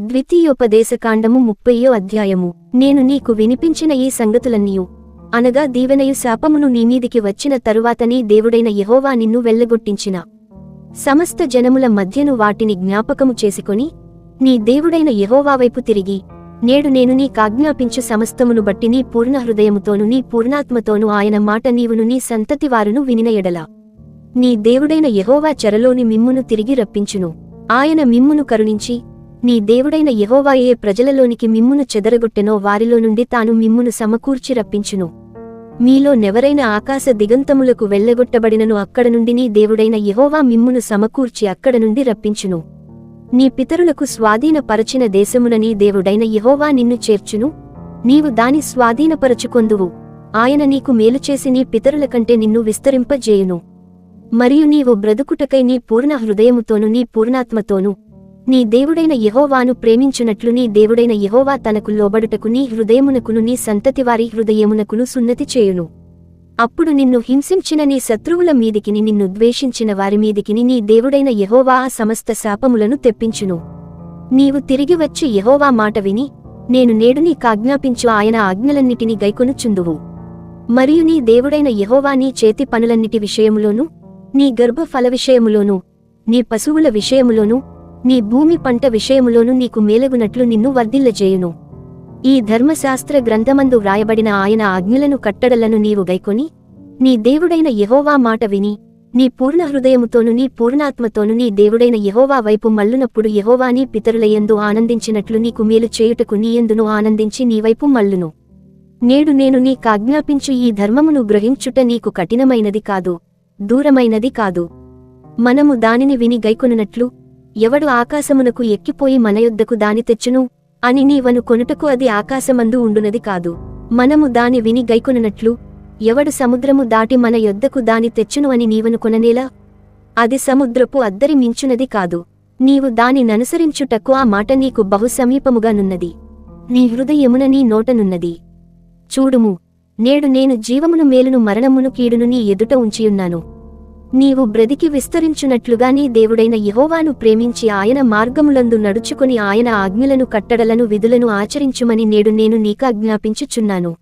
ద్వితీయోపదేశకాండము ముప్పయ్యో అధ్యాయము. నేను నీకు వినిపించిన ఈ సంగతులన్నీయు. అనగా దీవెనయు శాపమును నీమీదికి వచ్చిన తరువాతనీ దేవుడైన యెహోవా నిన్ను వెళ్ళగొట్టించిన. సమస్త జనముల మధ్యను వాటిని జ్ఞాపకము చేసుకొని నీ దేవుడైన యహోవా వైపు తిరిగి నేడు నేను నీకాజ్ఞాపించు సమస్తమును బట్టి నీ పూర్ణ హృదయముతోను నీ పూర్ణాత్మతోను ఆయన మాట నీవును నీ సంతతివారును వినిన ఎడల. నీ దేవుడైన యహోవా చెరలోని మిమ్మును తిరిగి రప్పించును. ఆయన మిమ్మును కరుణించి నీ దేవుడైన యహోవాయే ప్రజలలోనికి మిమ్మును చెదరగొట్టెనో వారిలో నుండి తాను మిమ్మును సమకూర్చి రప్పించును. మీలో నెవరైన ఆకాశ దిగంతములకు వెళ్ళగొట్టబడినను అక్కడ నుండి నీ దేవుడైన యహోవా మిమ్మును సమకూర్చి అక్కడ నుండి రప్పించును. నీ పితరులకు స్వాధీనపరచిన దేశమున నీ దేవుడైన యహోవా నిన్ను చేర్చును. నీవు దాని స్వాధీనపరచుకొందువు. ఆయన నీకు మేలుచేసి నీ పితరుల కంటే నిన్ను విస్తరింపజేయును. మరియు నీవు బ్రతుకుటకై నీ పూర్ణ హృదయముతోను నీ పూర్ణాత్మతోను నీ దేవుడైన యహోవాను ప్రేమించునట్లు నీ దేవుడైన యహోవా తనకు లోబడుటకు నీ హృదయమునకును నీ సంతతివారి హృదయమునకును సున్నతి చేయును. అప్పుడు నిన్ను హింసించిన నీ శత్రువుల మీదికిని నిన్ను ద్వేషించిన వారి మీదికిని నీ దేవుడైన యహోవా ఆ సమస్త శాపములను తెప్పించును. నీవు తిరిగి వచ్చి యహోవా మాట విని నేను నేడు నీకాజ్ఞాపించు ఆయన ఆజ్ఞలన్నిటినీ గైకొనుచుందువు. మరియు నీ దేవుడైన యహోవా నీ చేతి పనులన్నిటి విషయములోనూ నీ గర్భఫల విషయములోనూ నీ పశువుల విషయములోనూ నీ భూమి పంట విషయములోను నీకు మేలగునట్లు నిన్ను వర్ధిల్లజేయును ఈ ధర్మశాస్త్ర గ్రంథమందు వ్రాయబడిన ఆయన ఆజ్ఞలను కట్టడలను నీవు గైకొని నీ దేవుడైన యహోవా మాట విని నీ పూర్ణ హృదయముతోను నీ పూర్ణాత్మతోను నీ దేవుడైన యహోవా వైపు మల్లునప్పుడు యహోవా నీ పితరులయందు ఆనందించినట్లు నీకు మేలు చేయుటకు నీయందును ఆనందించి నీ వైపు మల్లును నేడు నేను నీకాజ్ఞాపించు ఈ ధర్మమును గ్రహించుట నీకు కఠినమైనది కాదు దూరమైనది కాదు. మనము దానిని విని గైకొనున్నట్లు ఎవడు ఆకాశమునకు ఎక్కిపోయి మన యొద్దకు దాని తెచ్చును? అని నీవను కొనుటకు అది ఆకాశమందు ఉండునది కాదు. మనము దాని విని గైకొననట్లు ఎవడు సముద్రము దాటి మన యొద్దకు దాని తెచ్చును అని నీవను కొననేలా? అది సముద్రపు అద్దరి మించునది కాదు. నీవు దాని ననుసరించుటకు ఆ మాట నీకు బహుసమీపముగానున్నది నీ హృదయమున నీ నోటనున్నది చూడుము నేడు నేను జీవమును మేలును మరణమును కీడును నీ ఎదుట ఉంచియున్నాను. నీవు బ్రతికి విస్తరించునట్లుగానే దేవుడైన యహోవాను ప్రేమించి ఆయన మార్గములందు నడుచుకుని ఆయన ఆజ్ఞలను కట్టడలను విధులను ఆచరించుమని నేడు నేను నీకాజ్ఞాపించుచున్నాను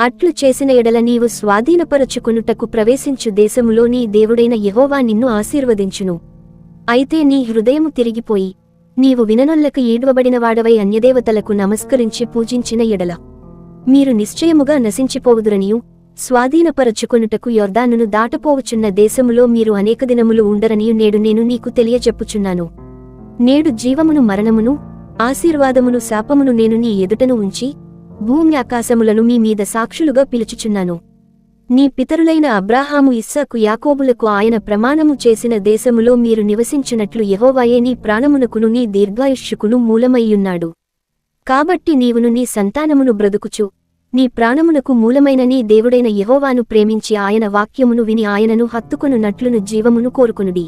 అట్లు చేసిన ఎడల నీవు స్వాధీనపరచుకునుటకు ప్రవేశించు దేశములో నీ దేవుడైన యహోవా నిన్ను ఆశీర్వదించును. అయితే నీ హృదయము తిరిగిపోయి నీవు విననొల్లక ఈడ్వబడినవాడవై అన్యదేవతలకు నమస్కరించి పూజించిన ఎడల మీరు నిశ్చయముగా నశించిపోవుదురనియు స్వాధీనపరచుకొనుటకు యొర్దానును దాటపోవచున్న దేశములో మీరు అనేక దినములు ఉండరని నేడు నేను నీకు తెలియచెప్పుచున్నాను. నేడు జీవమును మరణమును ఆశీర్వాదమును శాపమును నేను నీ ఎదుటను ఉంచి భూమి ఆకాశములను మీ మీద సాక్షులుగా పిలుచుచున్నాను. నీ పితరులైన అబ్రాహాము ఇస్సాకు యాకోబులకు ఆయన ప్రమాణము చేసిన దేశములో మీరు నివసించినట్లు యహోవాయే నీ ప్రాణమునకును నీ దీర్ఘాయుష్యుకును మూలమయ్యున్నాడు. కాబట్టి నీవును నీ సంతానమును బ్రతుకుచు. నీ ప్రాణమునకు మూలమైన నీ దేవుడైన యహోవాను ప్రేమించి ఆయన వాక్యమును విని ఆయనను హత్తుకొనున్నట్లును జీవమును కోరుకునుడి.